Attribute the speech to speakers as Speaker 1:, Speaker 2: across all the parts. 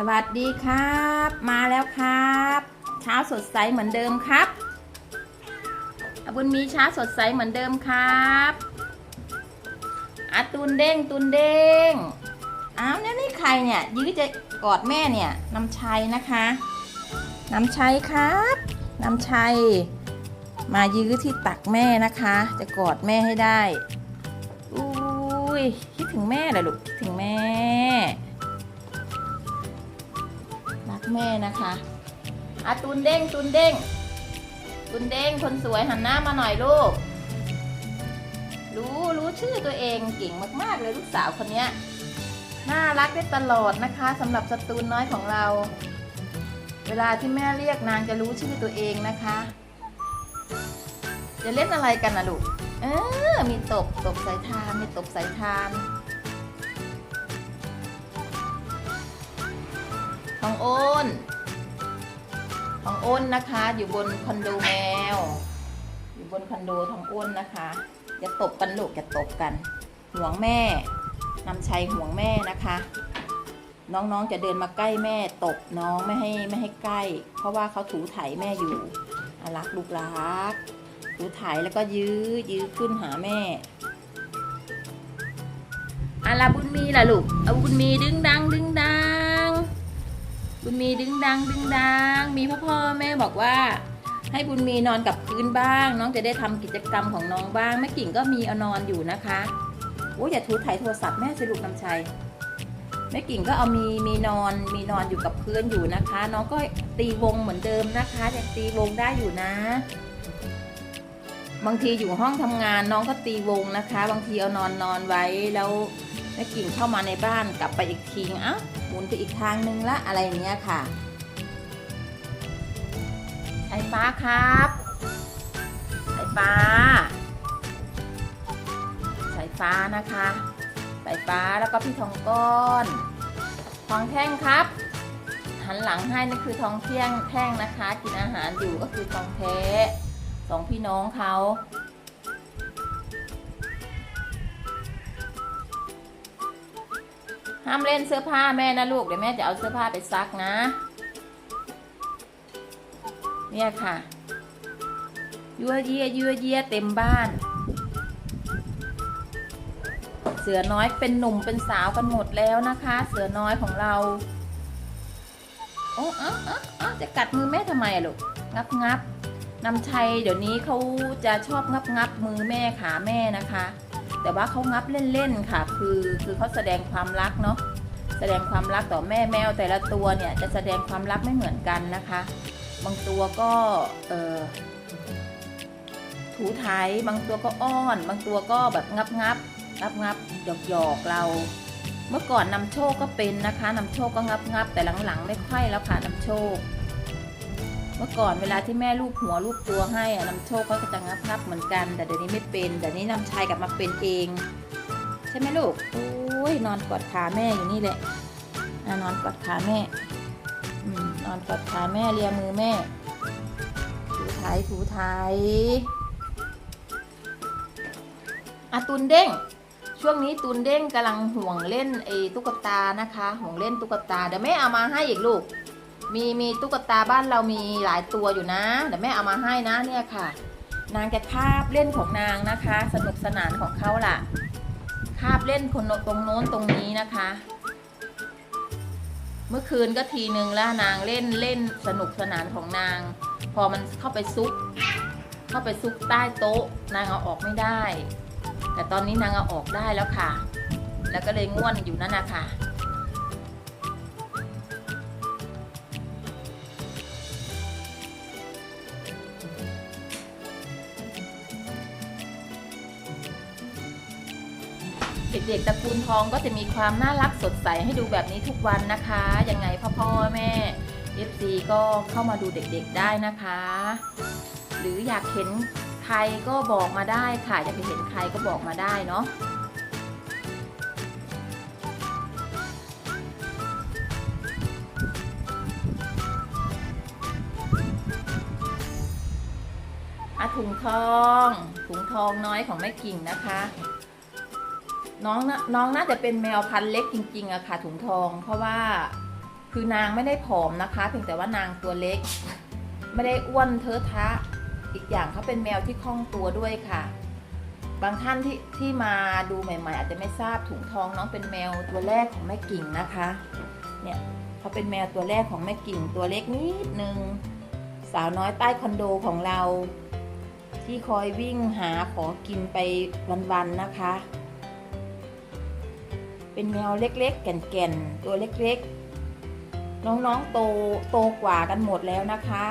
Speaker 1: สวัสดีครับ มาแล้วครับ เช้าสดใสเหมือนเดิมครับอบุญมีเช้าสดใสเหมือนเดิมครับอาตุนเด้งตุนเด้งอ้าวเนี่ยนี่ใครเนี่ยยื้อจะกอดแม่เนี่ยน้ำชัยนะคะน้ำชัยครับน้ำชัย มายื้อที่ตักแม่นะคะ จะกอดแม่ให้ได้อุ้ยคิดถึงแม่เหรอลูกคิดถึงแม่ แม่นะคะอาตุนเด้งตุนเด้งตุนเด้งคนสวยหันหน้ามาหน่อยลูก รู้รู้ชื่อตัวเองเก่งมากๆเลยลูกสาวคนนี้น่ารักได้ตลอดนะคะสำหรับสตูนน้อยของเรา เวลาที่แม่เรียกนางจะรู้ชื่อตัวเองนะคะ จะเล่นอะไรกันนะลูกเออมีตบตบสายทานมีตบสายทาน ของโอนของโอนนะคะ อยู่บนคอนโดแมว อยู่บนคอนโดของโอนนะคะอย่าตบกันลูกอย่าตบกัน ห่วงแม่นำชัยห่วงแม่นะคะ น้องๆจะเดินมาใกล้แม่ตบน้องไม่ให้ไม่ให้ใกล้ เพราะว่าเขาถูไถแม่อยู่อรักลูกรักถูไถแล้วก็ยื้อยื้อขึ้นหาแม่อาลาบุญมีล่ะลูกเอาบุญมีดึงดังดึงดัง บุญมีดึงดังดึงดัง มีพ่อพ่อแม่บอกว่า ให้บุญมีนอนกับพื้นบ้าง น้องจะได้ทำกิจกรรมของน้องบ้างแม่กิ่งก็มีเอานอนอยู่นะคะโอ้ยอย่าถูถ่ายโทรศัพท์แม่สิลูกน้ำชัยแม่กิ่งก็เอามีมีนอนมีนอนอยู่กับพื้นอยู่นะคะ น้องก็ตีวงเหมือนเดิมนะคะยังตีวงได้อยู่นะบางทีอยู่ห้องทำงานน้องก็ตีวงนะคะ บางทีเอานอนนอนไว้แล้วแม่กิ่งเข้ามาในบ้านกลับไปอีกทีอะ หมุนไปอีกทางนึงละอะไรอย่างเงี้ยค่ะสายฟ้าครับสายฟ้า สายฟ้านะคะ สายฟ้าแล้วก็พี่ทองก้อนทองแท่งครับ หันหลังให้นั่นคือทองเที่ยงแท่งนะคะ กินอาหารอยู่ก็คือทองแท้สองพี่น้องเขา ห้ามเล่นเสื้อผ้าแม่นะลูก เดี๋ยวแม่จะเอาเสื้อผ้าไปซักนะ เนี่ยค่ะ ยั่วเยียยั่วเยียเต็มบ้าน เสือน้อยเป็นหนุ่มเป็นสาวกันหมดแล้วนะคะ เสือน้อยของเรา โอ้เอ้าเอ้าเอ้าจะกัดมือแม่ทำไมอะลูก งับงับนำชัยเดี๋ยวนี้เขาจะชอบงับงับมือแม่ขาแม่นะคะ แต่ว่าเขางับเล่นๆค่ะ คือคือเขาแสดงความรักเนาะแสดงความรักต่อแม่แมวแต่ละตัวเนี่ยจะแสดงความรักไม่เหมือนกันนะคะ บางตัวก็เออถูไถบางตัวก็อ้อน บางตัวก็แบบงับงับงับงับหยอกหยอกเรา เมื่อก่อนนำโชคก็เป็นนะคะนำโชคก็งับงับแต่หลังๆ ไม่ค่อยแล้วค่ะนำโชค เมื่อก่อนเวลาที่แม่ลูบหัวลูบตัวให้อะนำโชคก็จะงับงับเหมือนกัน แต่เดี๋ยวนี้ไม่เป็นเดี๋ยวนี้นำชายกลับมาเป็นเอง ใช่ไหมลูกโอ้ยนอนกอดขาแม่อยู่นี่แหละนอนกอดขาแม่อนอนกอดขาแม่เลียมือแม่ถูไถถูไถอะตุนเด้ง ช่วงนี้ตุนเด้งกำลังห่วงเล่นไอ้ตุ๊กตานะคะ ห่วงเล่นตุ๊กตาเดี๋ยวแม่เอามาให้อีกลูก มีมีตุ๊กตาบ้านเรามีหลายตัวอยู่นะเดี๋ยวแม่เอามาให้นะเนี่ยค่ะ นางจะคาบเล่นของนางนะคะ สนุกสนานของเขาล่ะ คาบเล่นคนตรงโน้นตรงนี้นะคะ เมื่อคืนก็ทีนึงแล้วนางเล่นเล่นสนุกสนานของนาง พอมันเข้าไปซุก เข้าไปซุกใต้โต๊ะ นางเอาออกไม่ได้ แต่ตอนนี้นางเอาออกได้แล้วค่ะ แล้วก็เลยง่วนอยู่นั่นนะคะ ด็กๆตระกูลทองก็จะมีความน่ารักสดใสให้ดูแบบนี้ทุกวันนะคะยังไงพ่อพ่อแม่ FC ก็เข้ามาดูเด็กๆได้นะคะ หรืออยากเห็นใครก็บอกมาได้ค่ะ อยากไปเห็นใครก็บอกมาได้เนาะอะถุงทอง ถุงทองน้อยของแม่กิ่งนะคะ น้องน,น้องน่าจะเป็นแมวพันธุ์เล็กจริงๆอะค่ะ ถุงทอง เพราะว่าคือคือนางไม่ได้ผอมนะคะ เพียงแต่ว่านางตัวเล็ก ไม่ได้อ้วนเทอะทะ อีกอย่างเขาเป็นแมวที่คล่องตัวด้วยค่ะ บางท่านที่ที่มาดูใหม่ ๆ อาจจะไม่ทราบถุงทองน้องเป็นแมวตัวแรกของแม่กิ่งนะคะ เนี่ยเขาเป็นแมวตัวแรกของแม่กิ่งตัวเล็กนิดนึงสาวน้อยใต้คอนโดของเรา ที่คอยวิ่งหาขอกินไปวันๆนะคะ เป็นแมวเล็กๆ แก่นๆ ตัวเล็กๆ น้องๆ โตโตกว่ากันหมดแล้วนะคะ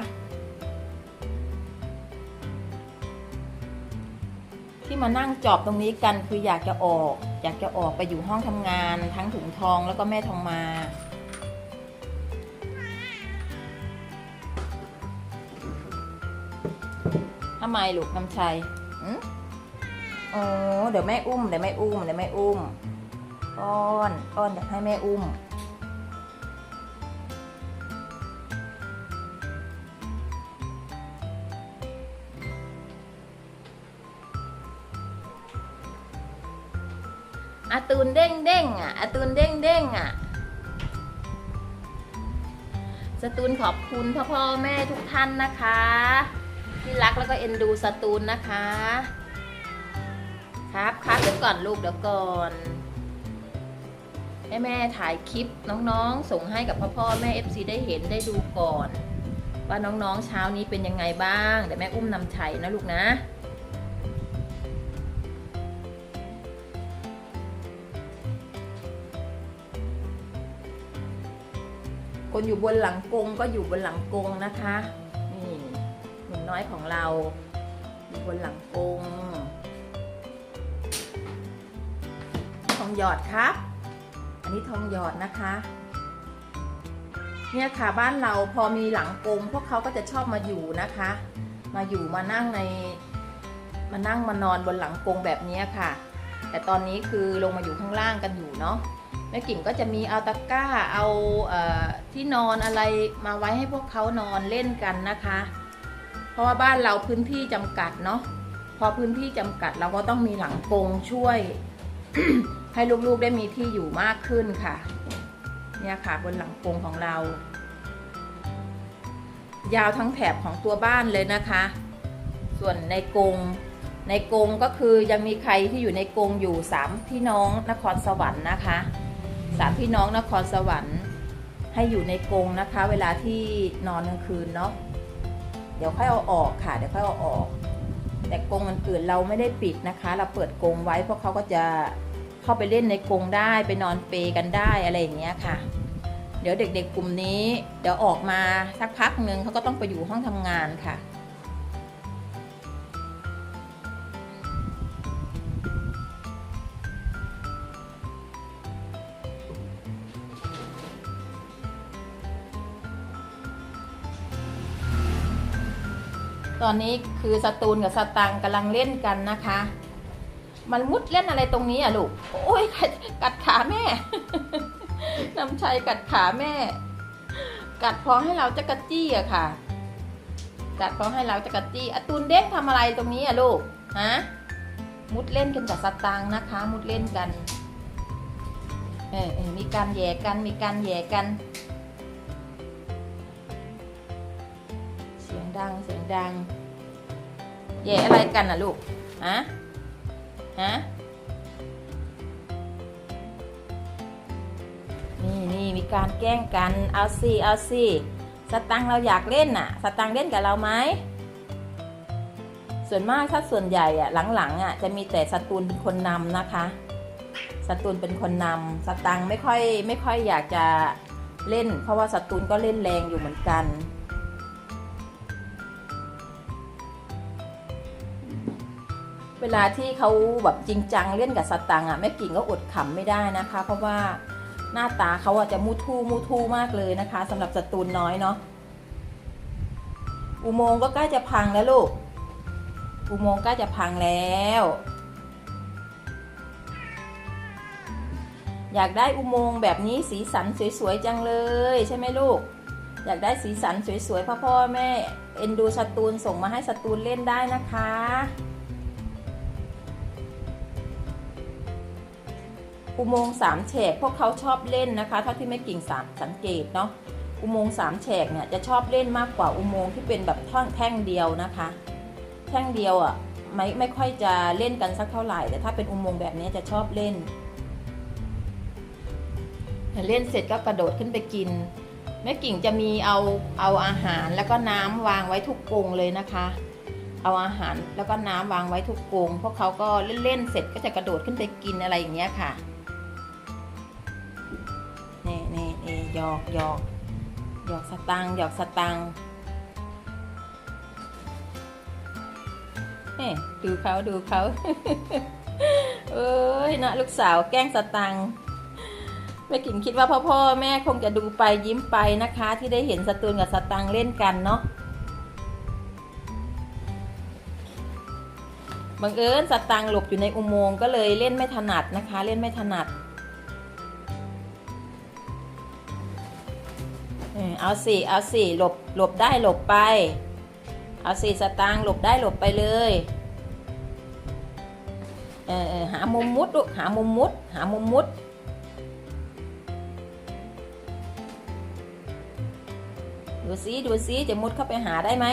Speaker 1: ที่มานั่งจอบตรงนี้กันคืออยากจะออก อยากจะออกไปอยู่ห้องทำงาน ทั้งถุงทองแล้วก็แม่ทองมาทำไมลูกน้ำชัยอืมอ๋อเดี๋ยวแม่อุ้ม เดี๋ยวแม่อุ้ม เดี๋ยวแม่อุ้ม อ้อนอ้อนอยากให้แม่อุ้ม อาตูนเด้งเด้งอะอาตูนเด้งเด้งอะสตูนขอบคุณพ่อพ่อแม่ทุกท่านนะคะ ที่รักแล้วก็เอ็นดูสตูนนะคะ ครับครับเดี๋ยวก่อนลูกเดี๋ยวก่อน ให้แม่ถ่ายคลิปน้องๆ ส่งให้กับพ่อพ่อแม่ FC ได้เห็นได้ดูก่อน ว่าน้องๆเช้านี้เป็นยังไงบ้าง เดี๋ยวแม่อุ้มนำชัยนะลูกนะคนอยู่บนหลังกงก็อยู่บนหลังกงนะคะนี่หนุ่มน้อยของเรา อยู่บนหลังกงทองหยอดครับ อันนี้ทองหยอดนะคะ เนี่ยค่ะบ้านเราพอมีหลังกงพวกเขาก็จะชอบมาอยู่นะคะ มาอยู่มานั่งในมานั่งมานอนบนหลังกงแบบนี้ค่ะ แต่ตอนนี้คือลงมาอยู่ข้างล่างกันอยู่เนาะแม่กิ่งก็จะมีเอาตะกร้าเอาเออที่นอนอะไรมาไว้ให้พวกเขานอนเล่นกันนะคะ เพราะว่าบ้านเราพื้นที่จำกัดเนาะพอพื้นที่จำกัดเราก็ต้องมีหลังกงช่วย ให้ลูกๆได้มีที่อยู่มากขึ้นค่ะ เนี่ยค่ะบนหลังกงของเรา ยาวทั้งแถบของตัวบ้านเลยนะคะ ส่วนในกรงในกรงก็คือยังมีใครที่อยู่ในกรงอยู่สามพี่น้องนครสวรรค์นะคะสามพี่น้องนครสวรรค์ ให้อยู่ในกรงนะคะ เวลาที่นอนกลางคืนเนาะเดี๋ยวค่อยเอาออกค่ะเดี๋ยวค่อยเอาออก แต่กรงมันอื่นเราไม่ได้ปิดนะคะ เราเปิดกรงไว้เพวกเขาก็จะ เข้าไปเล่นในกรงได้ไปนอนเปกันได้อะไรอย่างเงี้ยค่ะ เดี๋ยวเด็กๆกลุ่มนี้ เดี๋ยวออกมาสักพักหนึ่งเขาก็ต้องไปอยู่ห้องทำงานค่ะตอนนี้คือสตูนกับสตังกำลังเล่นกันนะคะ มันมุดเล่นอะไรตรงนี้อะลูก โอ้ยกัดกัดขาแม่ น้ำชัยกัดขาแม่ กัดพอให้เราจะกระจี้อะค่ะ กัดพอให้เราจะกระจี้อตูนเด้งทำอะไรตรงนี้อะลูก ฮะ มุดเล่นกันกับสตังค์นะคะ มุดเล่นกัน เออมีการแย่กัน มีการแย่กัน เสียงดัง เสียงดัง แย่อะไรกันน่ะลูก ฮะ ฮะ นี่นี่มีการแกล้งกัน เอาสิเอาสิสตังเราอยากเล่นน่ะ สตังเล่นกับเราไหม ส่วนมากถ้าส่วนใหญ่อะหลังๆอะจะมีแต่สตูนเป็นคนนำนะคะ สตูนเป็นคนนำสตังไม่ค่อยไม่ค่อยอยากจะเล่น เพราะว่าสตูนก็เล่นแรงอยู่เหมือนกัน ลาที่เขาแบบจริงจังเล่นกับสตังค์อะแม่กิ่งก็อดขำไม่ได้นะคะ เพราะว่าหน้าตาเขาอะจะมูทูมูทูมากเลยนะคะสำหรับสตูนน้อยเนาะอุโมงค์ก็ใกล้จะพังแล้วลูก อุโมงค์ใกล้จะพังแล้ว อยากได้อุโมงค์แบบนี้สีสันสวยๆจังเลยใช่ไหมลูก อยากได้สีสันสวยๆพ่อพ่อแม่เอ็นดูสตูนส่งมาให้สตูนเล่นได้นะคะ อุโมงค์สามแฉกพวกเขาชอบเล่นนะคะเท่าที่แม่กิ่งสามสังเกตเนาะอุโมงค์สามแฉกเนี่ยจะชอบเล่นมากกว่าอุโมงค์ที่เป็นแบบท่อนแท่งเดียวนะคะ แท่งเดียวอะไม่ไม่ค่อยจะเล่นกันสักเท่าไหร่ แต่ถ้าเป็นอุโมงค์แบบนี้จะชอบเล่น เล่นเสร็จก็กระโดดขึ้นไปกินแม่กิ่งจะมีเอาเอาอาหารแล้วก็น้ำวางไว้ทุกกรงเลยนะคะ เอาอาหารแล้วก็น้ำวางไว้ทุกกรงพวกเขาก็เล่นเสร็จก็จะกระโดดขึ้นไปกินอะไรอย่างเงี้ยค่ะ หยอกหยอกหยอกสตังค์หยอกสตังค์เฮ้ดูเขาดูเขาเอ้ยนะลูกสาวแกล้งสตังแม่กิ่งคิดว่าพ่อพ่อแม่คงจะดูไปยิ้มไปนะคะ ที่ได้เห็นสตูนกับสตังเล่นกันเนาะบังเอิญสตังหลบอยู่ในอุโมงค์ก็เลยเล่นไม่ถนัดนะคะ เล่นไม่ถนัด เอาสิเอาสิหลบหลบได้หลบไป เอาสิสตังค์หลบได้หลบไปเลยเออเออหามุมมุดลูกหามุมมุด หามุมมุดดูซิดูซิจะมุดเข้าไปหาได้ไหม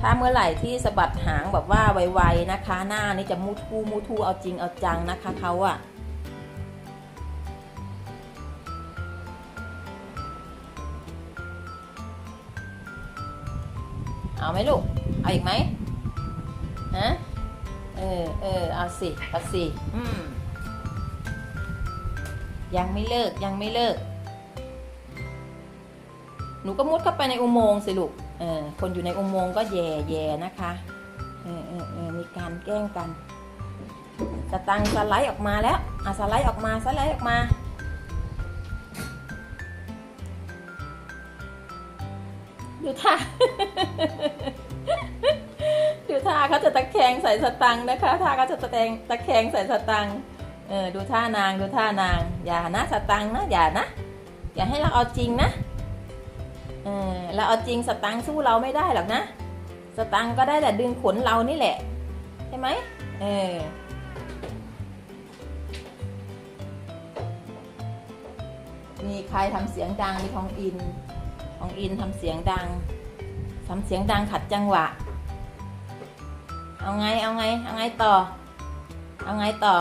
Speaker 1: ถ้าเมื่อไหร่ที่สะบัดหางแบบว่าไวๆนะคะ หน้านี่จะมูทูมูทูเอาจริงเอาจังนะคะเขาอะ ไหมลูก เอาอีกไหมฮะเออเออเอาสิเอาสิอืมยังไม่เลิกยังไม่เลิก หนูก็มุดเข้าไปในอุโมงค์สิลูกเออคนอยู่ในอุโมงค์ก็แย่แย่นะคะเออเออเออมีการแกล้งกันสตังสไลด์ออกมาแล้วอะสไลด์ออกมาสไลด์ออกมาดูท่าดูท่า เขาจะตะแคงใส่สตังนะคะ ท่าเขาจะตะแคงตะแคงใส่สตังเออดูท่านางดูท่านาง อย่านะสตังนะอย่านะอย่าให้เราเอาจริงนะเออเราเอาจริงสตังสู้เราไม่ได้หรอกนะ สตังก็ได้แต่ดึงขนเรานี่แหละใช่ไหมเออมีใครทำเสียงดังมีทองอินทองอินทำเสียงดังทำเสียงดังขัดจังหวะ เอาไง เอาไง เอาไงต่อ เอาไงต่อ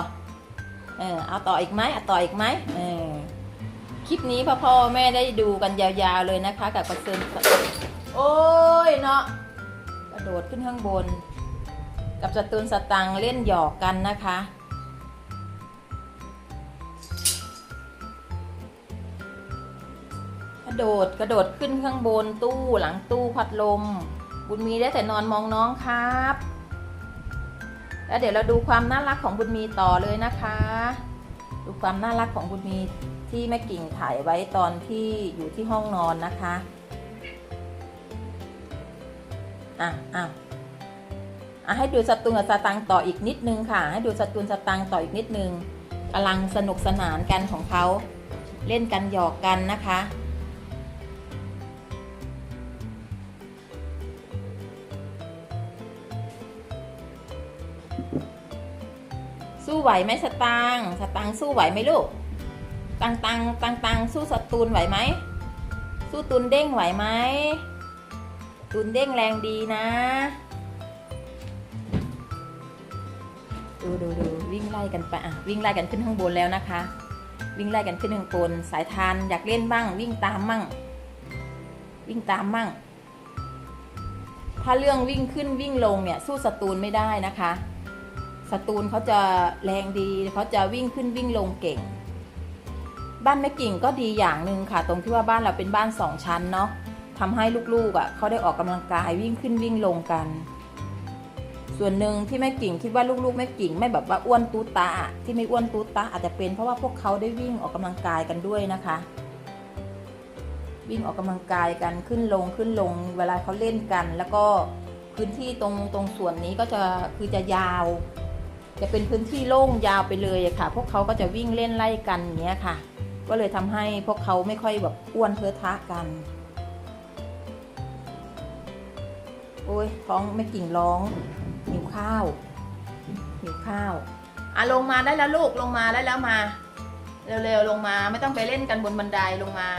Speaker 1: เออ เอาต่ออีกไหมเอาต่ออีกไหมเออ คลิปนี้พ่อพ่อแม่ได้ดูกันยาวๆเลยนะคะ กับกระเซินโอ้ยเนาะ กระโดดขึ้นข้างบน กับสตูนสตังเล่นหยอกกันนะคะกระโดดกระโดดขึ้นข้างบนตู้หลังตู้พัดลม บุญมีได้แต่นอนมองน้องครับ แล้วเดี๋ยวเราดูความน่ารักของบุญมีต่อเลยนะคะ ดูความน่ารักของบุญมีที่แม่กิ่งถ่ายไว้ตอนที่อยู่ที่ห้องนอนนะคะอะอะอะให้ดูสตูนกับสตังต่ออีกนิดนึงค่ะ ให้ดูสตูนสตังต่ออีกนิดนึงกำลังสนุกสนานกันของเขาเล่นกันหยอกกันนะคะ ไหวไหมสตังสตังสู้ไหวไหมลูกตังตังตังตังสู้สตูนไหวไหมสู้ตูนเด้งไหวไหมตูนเด้งแรงดีนะ ดูดูดูวิ่งไล่กันไปอะวิ่งไล่กันขึ้นข้างบนแล้วนะคะ วิ่งไล่กันขึ้นข้างบนสายทานอยากเล่นบ้าง วิ่งตามมั่ง วิ่งตามมั่ง ถ้าเรื่องวิ่งขึ้นวิ่งลงเนี่ยสู้สตูนไม่ได้นะคะ สตูนเขาจะแรงดีเขาจะวิ่งขึ้นวิ่งลงเก่ง บ้านแม่กิ่งก็ดีอย่างหนึ่งค่ะ ตรงที่ว่าบ้านเราเป็นบ้านสองชั้นเนาะทำให้ลูกๆอะ่ะเขาได้ออกกำลังกายวิ่งขึ้นวิ่งลงกัน ส่วนหนึ่งที่แม่กิ่งคิดว่าลูกๆแม่กิ่งไม่แบบว่าอ้วนตูตาที่ไม่อ้วนตูตาอาจจะเป็นเพราะว่าพวกเขาได้วิ่งออกกำลังกายกันด้วยนะคะวิ่งออกกำลังกายกันขึ้นลงขึ้นลงเวลาเขาเล่นกัน แล้วก็พื้นที่ตรงตรงส่วนนี้ก็จะคือจะยาว จะเป็นพื้นที่โล่งยาวไปเลยค่ะ พวกเขาก็จะวิ่งเล่นไล่กันอย่างเงี้ยค่ะ ก็เลยทำให้พวกเขาไม่ค่อยแบบอ้วนเทอทะกันโอ้ยท้องไม่กิ่งร้องหิวข้าวหิวข้าวอะลงมาได้แล้วลูกลงมาได้แล้วมา เร็วๆลงมาไม่ต้องไปเล่นกันบนบันไดลงมา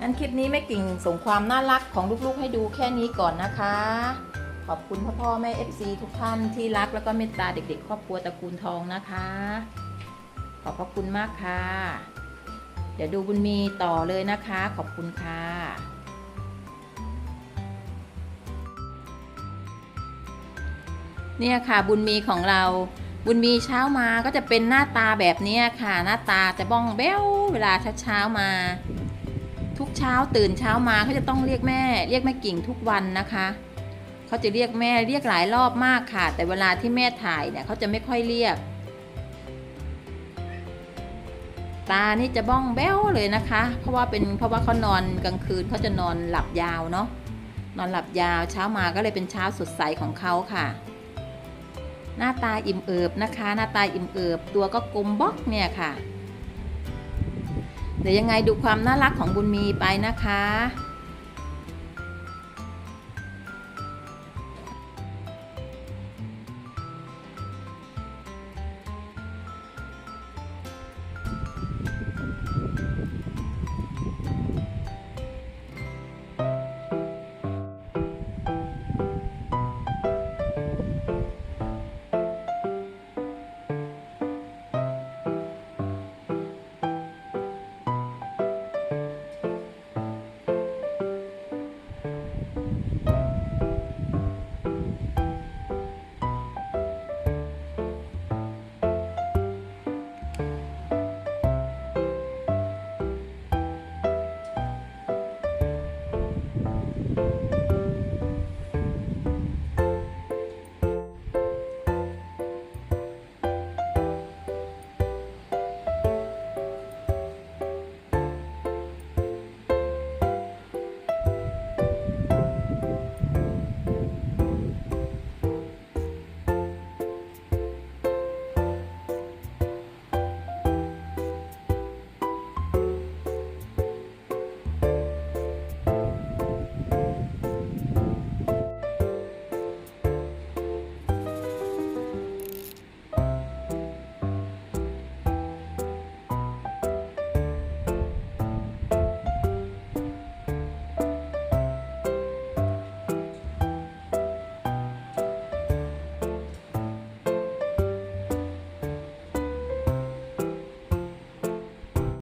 Speaker 1: งั้นคลิปนี้แม่กิ่งส่งความน่ารักของลูกๆให้ดูแค่นี้ก่อนนะคะ ขอบคุณพ่อพ่อแม่ FC ทุกท่านที่รักแล้วก็เมตตาเด็ก ๆ ครอบครัวตระกูลทองนะคะ ขอบพระคุณมากค่ะ เดี๋ยวดูบุญมีต่อเลยนะคะ ขอบคุณค่ะเนี่ยค่ะบุญมีของเราบุญมีเช้ามาก็จะเป็นหน้าตาแบบนี้ค่ะ หน้าตาจะบ้องแบ้วเวลาเช้ามา ทุกเช้าตื่นเช้ามาเขาจะต้องเรียกแม่ เรียกแม่กิ่งทุกวันนะคะ เขาจะเรียกแม่เรียกหลายรอบมากค่ะ แต่เวลาที่แม่ถ่ายเนี่ยเขาจะไม่ค่อยเรียก ตานี่จะบ้องแบ้วเลยนะคะ เพราะว่าเป็นเพราะว่าเขานอนกลางคืนเขาจะนอนหลับยาวเนาะนอนหลับยาวเช้ามาก็เลยเป็นเช้าสดใสของเขาค่ะ หน้าตาอิ่มเอิบนะคะ หน้าตาอิ่มเอิบตัวก็กลมบล็อกเนี่ยค่ะเดี๋ยวยังไงดูความน่ารักของบุญมีไปนะคะ